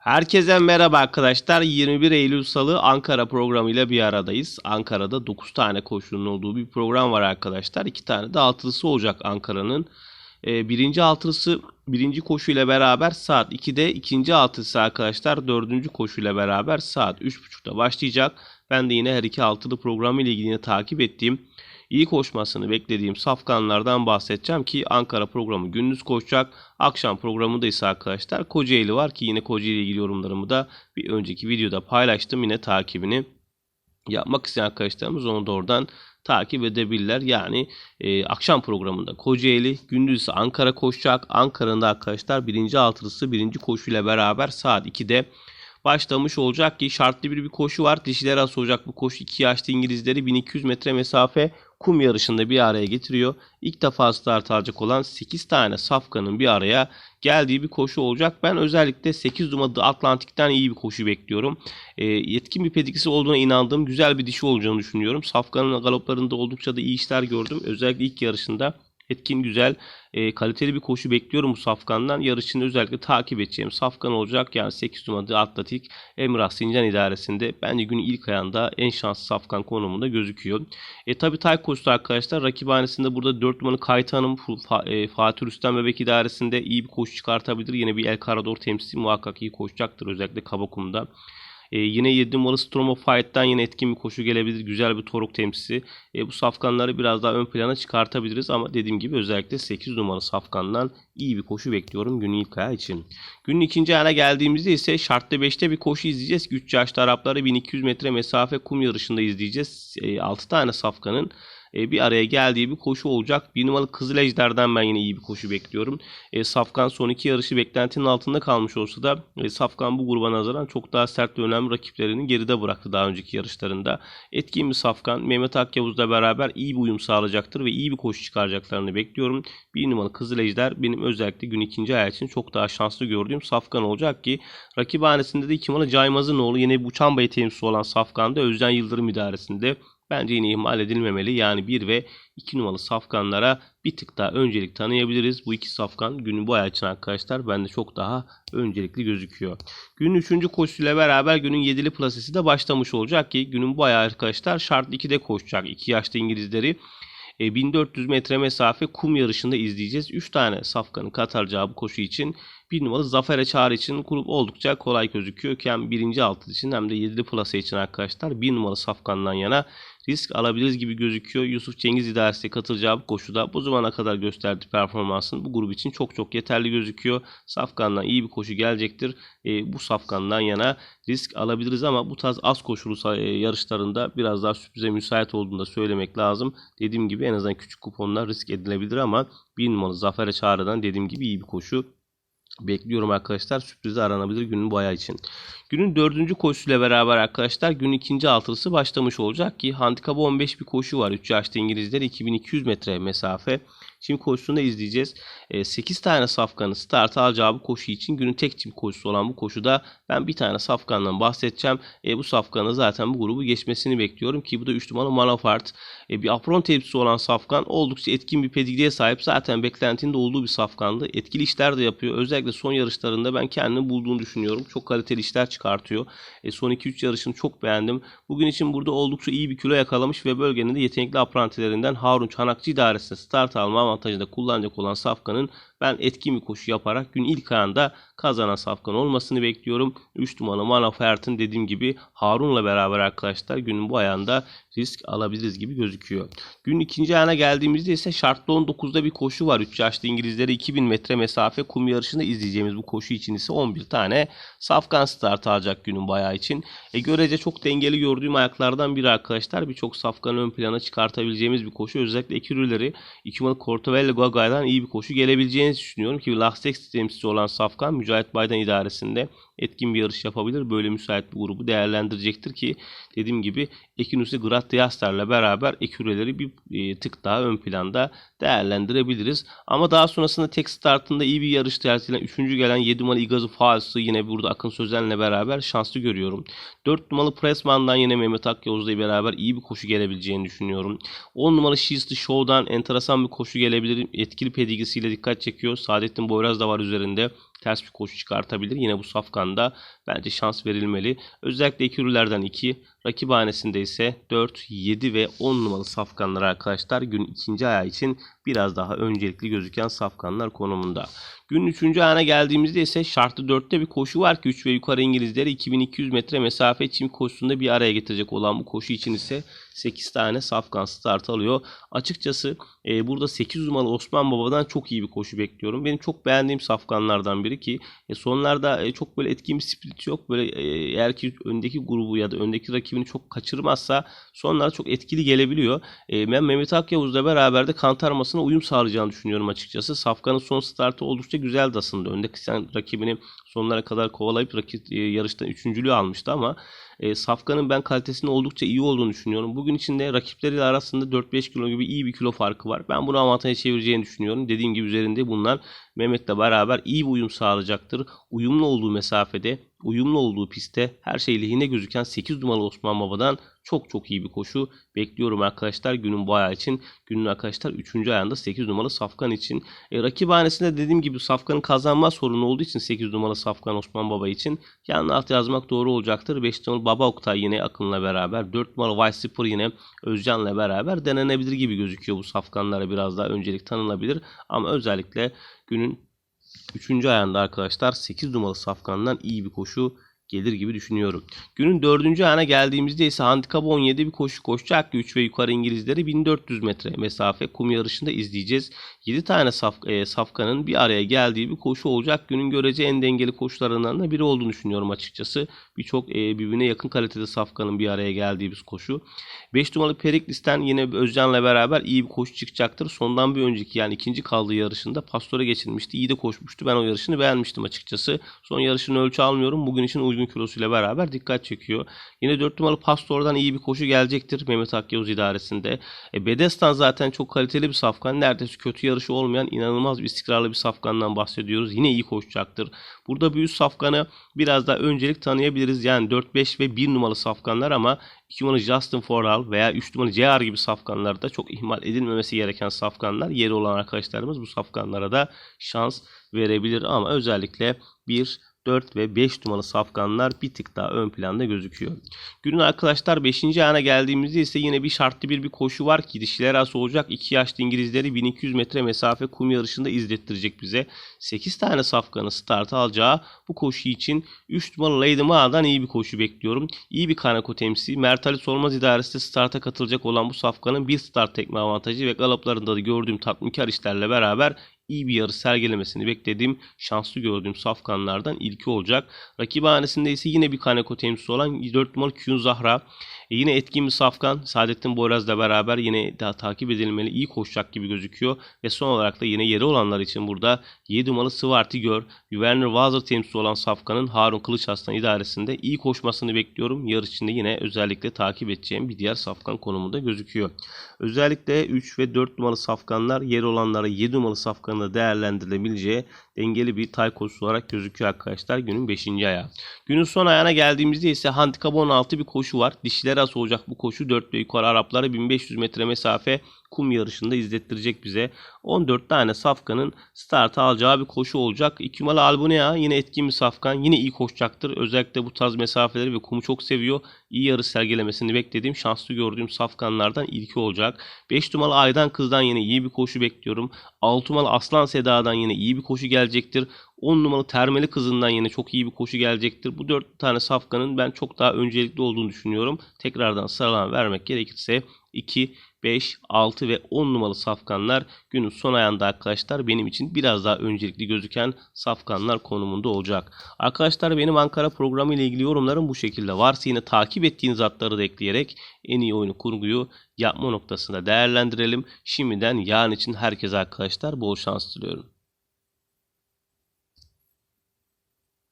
Herkese merhaba arkadaşlar. 21 Eylül Salı Ankara programıyla bir aradayız. Ankara'da 9 tane koşunun olduğu bir program var arkadaşlar. 2 tane de altılısı olacak Ankara'nın. Ee, birinci altılısı birinci koşuyla beraber saat 2'de ikinci altılısı arkadaşlar dördüncü koşuyla beraber saat 3.30'da başlayacak. Ben de yine her iki altılı programı ile ilgili takip ettiğim iyi koşmasını beklediğim safkanlardan bahsedeceğim ki Ankara programı gündüz koşacak. Akşam programında ise arkadaşlar Kocaeli var ki yine Kocaeli ile ilgili yorumlarımı da bir önceki videoda paylaştım. Yine takibini yapmak isteyen arkadaşlarımız onu da oradan takip edebilirler. Yani e, akşam programında Kocaeli, gündüz ise Ankara koşacak. Ankara'nın da arkadaşlar birinci altılısı birinci koşuyla beraber saat 2'de başlamış olacak ki şartlı bir bir koşu var. Dişiler arası olacak bu koşu. 2 yaşlı İngilizleri 1200 metre mesafe kum yarışında bir araya getiriyor. İlk defa start alacak olan 8 tane safkanın bir araya geldiği bir koşu olacak. Ben özellikle 8 numaralı Atlantik'ten iyi bir koşu bekliyorum. E, yetkin bir pedikisi olduğuna inandığım güzel bir dişi olacağını düşünüyorum. Safkanın galoplarında oldukça da iyi işler gördüm. Özellikle ilk yarışında etkin, güzel, e, kaliteli bir koşu bekliyorum bu Safkan'dan. Yarışını özellikle takip edeceğim Safkan olacak. Yani 8 numaralı Atletik Emrah Sincan idaresinde bence günün ilk ayağında en şanslı Safkan konumunda gözüküyor. E tabi tay koşusu arkadaşlar rakiphanesinde burada 4 numaralı Kayta Hanım e, Fatih Rüstem Bebek idaresinde iyi bir koşu çıkartabilir. Yine bir El Carador temsili muhakkak iyi koşacaktır özellikle Kabakum'da. E, yine 7 numaralı Stromo Fight'tan yine etkin bir koşu gelebilir. Güzel bir toruk temsili. E, bu safkanları biraz daha ön plana çıkartabiliriz ama dediğim gibi özellikle 8 numaralı safkandan iyi bir koşu bekliyorum günün ilk ayağı için. Günün ikinci ayağına geldiğimizde ise şartlı 5'te bir koşu izleyeceğiz. 3 yaşlı Arapları 1200 metre mesafe kum yarışında izleyeceğiz. E, 6 tane safkanın e, bir araya geldiği bir koşu olacak. Bir numaralı Kızıl Ejder'den ben yine iyi bir koşu bekliyorum. E, Safkan son iki yarışı beklentinin altında kalmış olsa da e, Safkan bu gruba nazaran çok daha sert ve önemli rakiplerini geride bıraktı daha önceki yarışlarında. Etkin bir Safkan Mehmet Akyavuz'la beraber iyi bir uyum sağlayacaktır ve iyi bir koşu çıkaracaklarını bekliyorum. Bir numaralı Kızıl Ejder benim özellikle gün ikinci ay için çok daha şanslı gördüğüm Safkan olacak ki rakibhanesinde de iki numaralı Caymaz'ın oğlu yine bu Çambay'ı temsil olan Safkan'da Özden Yıldırım idaresinde bence yine ihmal edilmemeli. Yani 1 ve 2 numaralı safkanlara bir tık daha öncelik tanıyabiliriz. Bu iki safkan günün bu ay için arkadaşlar bende çok daha öncelikli gözüküyor. Günün 3. koşusuyla beraber günün 7'li plasesi de başlamış olacak ki günün ay arkadaşlar şart 2'de koşacak. 2 yaşlı İngilizleri 1400 e, metre mesafe kum yarışında izleyeceğiz. 3 tane safkanın kataracağı bu koşu için bir numaralı Zafer'e çağrı için grup oldukça kolay gözüküyor ki hem birinci altı için hem de 7'li plase için arkadaşlar bir numaralı safkandan yana risk alabiliriz gibi gözüküyor. Yusuf Cengiz idaresi katılacağı bu koşuda bu zamana kadar gösterdiği performansın bu grup için çok çok yeterli gözüküyor. Safkan'dan iyi bir koşu gelecektir. E, bu Safkan'dan yana risk alabiliriz ama bu tarz az koşulu e, yarışlarında biraz daha sürprize müsait olduğunu da söylemek lazım. Dediğim gibi en azından küçük kuponlar risk edilebilir ama bir numaralı Zafer'e çağrıdan dediğim gibi iyi bir koşu bekliyorum arkadaşlar. Sürprize aranabilir günün bu ayağı için. Günün dördüncü koşusuyla beraber arkadaşlar günün ikinci altılısı başlamış olacak ki handikapı 15 bir koşu var. 3 yaşlı İngilizler 2200 metre mesafe. Şimdi koşusunu izleyeceğiz. 8 e, tane safkanın start alacağı bu koşu için günün tek çim koşusu olan bu koşuda ben bir tane safkandan bahsedeceğim. E, bu safkanı zaten bu grubu geçmesini bekliyorum ki bu da 3 numaralı Manafart. E, bir apron tepsisi olan safkan oldukça etkin bir pedigriye sahip. Zaten beklentinde olduğu bir safkandı. Etkili işler de yapıyor. Özellikle son yarışlarında ben kendini bulduğunu düşünüyorum. Çok kaliteli işler çıkartıyor. E, son 2-3 yarışını çok beğendim. Bugün için burada oldukça iyi bir kilo yakalamış ve bölgenin de yetenekli aprantilerinden Harun Çanakçı idaresinde start alma avantajında kullanacak olan Safkan'ın ben etkin bir koşu yaparak gün ilk ayında kazanan Safkan olmasını bekliyorum. 3 numaralı Manafert'in dediğim gibi Harun'la beraber arkadaşlar günün bu ayağında risk alabiliriz gibi gözüküyor. Gün ikinci ayağına geldiğimizde ise şartlı 19'da bir koşu var. 3 yaşlı İngilizleri 2000 metre mesafe kum yarışında izleyeceğimiz bu koşu için ise 11 tane Safkan start alacak günün bayağı için. E görece çok dengeli gördüğüm ayaklardan biri arkadaşlar. Birçok Safkan ön plana çıkartabileceğimiz bir koşu. Özellikle ekürüleri 2 numaralı Cortavelle Gaga'dan iyi bir koşu gelebileceğini düşünüyorum ki Lastex temsilcisi olan Safkan Mücahit Baydan idaresinde etkin bir yarış yapabilir. Böyle müsait bir grubu değerlendirecektir ki dediğim gibi Ekinus'u Gratiastar'la beraber eküreleri bir e, tık daha ön planda değerlendirebiliriz. Ama daha sonrasında tek startında iyi bir yarış tercihiyle 3. gelen 7 numaralı Igazı Fals'ı yine burada Akın Sözen'le beraber şanslı görüyorum. 4 numaralı Pressman'dan yine Mehmet Akyavuz'la beraber iyi bir koşu gelebileceğini düşünüyorum. 10 numaralı She's the Show'dan enteresan bir koşu gelebilir. Etkili pedigrisiyle dikkat çekiyor. Saadettin Boyraz da var üzerinde. Ters bir koşu çıkartabilir. Yine bu safkanda bence şans verilmeli. Özellikle ekürülerden 2, rakip hanesinde ise 4, 7 ve 10 numaralı safkanlar arkadaşlar gün ikinci ayağı için biraz daha öncelikli gözüken safkanlar konumunda. Günün 3. ayağına geldiğimizde ise şartlı 4'te bir koşu var ki 3 ve yukarı İngilizleri 2200 metre mesafe çim koşusunda bir araya getirecek olan bu koşu için ise 8 tane safkan start alıyor. Açıkçası e, burada 8 numaralı Osman Baba'dan çok iyi bir koşu bekliyorum. Benim çok beğendiğim safkanlardan biri ki e, sonlarda e, çok böyle etkin bir split yok. Böyle e, eğer ki öndeki grubu ya da öndeki rakibini çok kaçırmazsa sonlarda çok etkili gelebiliyor. Ben Mehmet Akyavuz'la beraber de kantarmasına uyum sağlayacağını düşünüyorum açıkçası. Safkan'ın son startı oldukça güzeldi aslında. Öndeki sen rakibini sonlara kadar kovalayıp rakip e, yarışta üçüncülüğü almıştı ama e, Safkan'ın ben kalitesinin oldukça iyi olduğunu düşünüyorum. Bugün içinde rakipleriyle arasında 4-5 kilo gibi iyi bir kilo farkı var. Ben bunu avantaja çevireceğini düşünüyorum. Dediğim gibi üzerinde bunlar Mehmet'le beraber iyi bir uyum sağlayacaktır. Uyumlu olduğu mesafede, uyumlu olduğu pistte her şey lehine gözüken 8 numaralı Osman Baba'dan çok çok iyi bir koşu bekliyorum arkadaşlar günün bu ayağı için. Günün arkadaşlar 3. ayağında 8 numaralı Safkan için. E, rakip hanesinde dediğim gibi Safkan'ın kazanma sorunu olduğu için 8 numaralı Safkan Osman Baba için yanına alt yazmak doğru olacaktır. 5 numaralı Baba Oktay yine Akın'la beraber. 4 numaralı Vice Zipper yine Özcan'la beraber denenebilir gibi gözüküyor bu Safkanlara biraz daha öncelik tanınabilir. Ama özellikle günün 3. ayağında arkadaşlar 8 numaralı Safkan'dan iyi bir koşu gelir gibi düşünüyorum. Günün dördüncü ayağına geldiğimizde ise handikap 17 bir koşu koşacak. 3 ve yukarı İngilizleri 1400 metre mesafe kum yarışında izleyeceğiz. 7 tane saf, e, safkanın bir araya geldiği bir koşu olacak. Günün görece en dengeli koşularından da biri olduğunu düşünüyorum açıkçası. Birçok e, birbirine yakın kalitede safkanın bir araya geldiği bir koşu. 5 numaralı Periklis'ten yine Özcan'la beraber iyi bir koşu çıkacaktır. Sondan bir önceki yani ikinci kaldığı yarışında Pastor'a geçirmişti. İyi de koşmuştu. Ben o yarışını beğenmiştim açıkçası. Son yarışını ölçü almıyorum. Bugün için uygun kilosuyla beraber dikkat çekiyor. Yine 4 numaralı Pastor'dan iyi bir koşu gelecektir Mehmet Akyavuz idaresinde. E, Bedestan zaten çok kaliteli bir safkan. Neredeyse kötü yarışı olmayan inanılmaz bir istikrarlı bir safkandan bahsediyoruz. Yine iyi koşacaktır. Burada büyük safkanı biraz daha öncelik tanıyabiliriz. Yani 4, 5 ve 1 numaralı safkanlar ama 2 numaralı Justin Foral veya 3 numaralı JR gibi safkanlarda çok ihmal edilmemesi gereken safkanlar. Yeri olan arkadaşlarımız bu safkanlara da şans verebilir ama özellikle 1 4 ve 5 numaralı safkanlar bir tık daha ön planda gözüküyor. Günün arkadaşlar 5. ayağına geldiğimizde ise yine bir şartlı bir bir koşu var ki dişiler arası olacak. 2 yaşlı İngilizleri 1200 metre mesafe kum yarışında izlettirecek bize. 8 tane safkanı start alacağı bu koşu için 3 numaralı Lady Ma'dan iyi bir koşu bekliyorum. İyi bir Kanako temsili. Mertali Solmaz idaresinde starta katılacak olan bu safkanın bir start tekme avantajı ve galoplarında da gördüğüm tatminkar işlerle beraber iyi bir yarış sergilemesini beklediğim, şanslı gördüğüm safkanlardan ilki olacak. Rakip ise yine bir Kaneko temsilcisi olan 4 numaralı Kyun Zahra. E yine etkin bir safkan. Saadettin Boyraz'la beraber yine daha takip edilmeli. iyi koşacak gibi gözüküyor. Ve son olarak da yine yeri olanlar için burada 7 numaralı Sıvarti Gör. Werner Wazer temsilcisi olan safkanın Harun Kılıç Aslan idaresinde iyi koşmasını bekliyorum. Yarış içinde yine özellikle takip edeceğim bir diğer safkan konumunda gözüküyor. Özellikle 3 ve 4 numaralı safkanlar yer olanlara 7 numaralı safkanla değerlendirilebileceği dengeli bir tay koşusu olarak gözüküyor arkadaşlar günün 5. ayağı. Günün son ayağına geldiğimizde ise handikap 16 bir koşu var. Dişiler az olacak bu koşu 4 ve yukarı Araplara 1500 metre mesafe kum yarışında izlettirecek bize. 14 tane safkanın start alacağı bir koşu olacak. İki numaralı Albunea yine etkin bir safkan. Yine iyi koşacaktır. Özellikle bu tarz mesafeleri ve kumu çok seviyor. İyi yarış sergilemesini beklediğim, şanslı gördüğüm safkanlardan ilki olacak. 5 numaralı Aydan Kız'dan yine iyi bir koşu bekliyorum. 6 numaralı Aslan Seda'dan yine iyi bir koşu gelecektir. 10 numaralı Termeli Kızı'ndan yine çok iyi bir koşu gelecektir. Bu 4 tane safkanın ben çok daha öncelikli olduğunu düşünüyorum. Tekrardan sıralama vermek gerekirse 2, 5, 6 ve 10 numaralı safkanlar günün son ayağında arkadaşlar benim için biraz daha öncelikli gözüken safkanlar konumunda olacak. Arkadaşlar benim Ankara programı ile ilgili yorumlarım bu şekilde. Varsa yine takip ettiğiniz atları da ekleyerek en iyi oyunu kurguyu yapma noktasında değerlendirelim. Şimdiden yarın için herkese arkadaşlar bol şans diliyorum.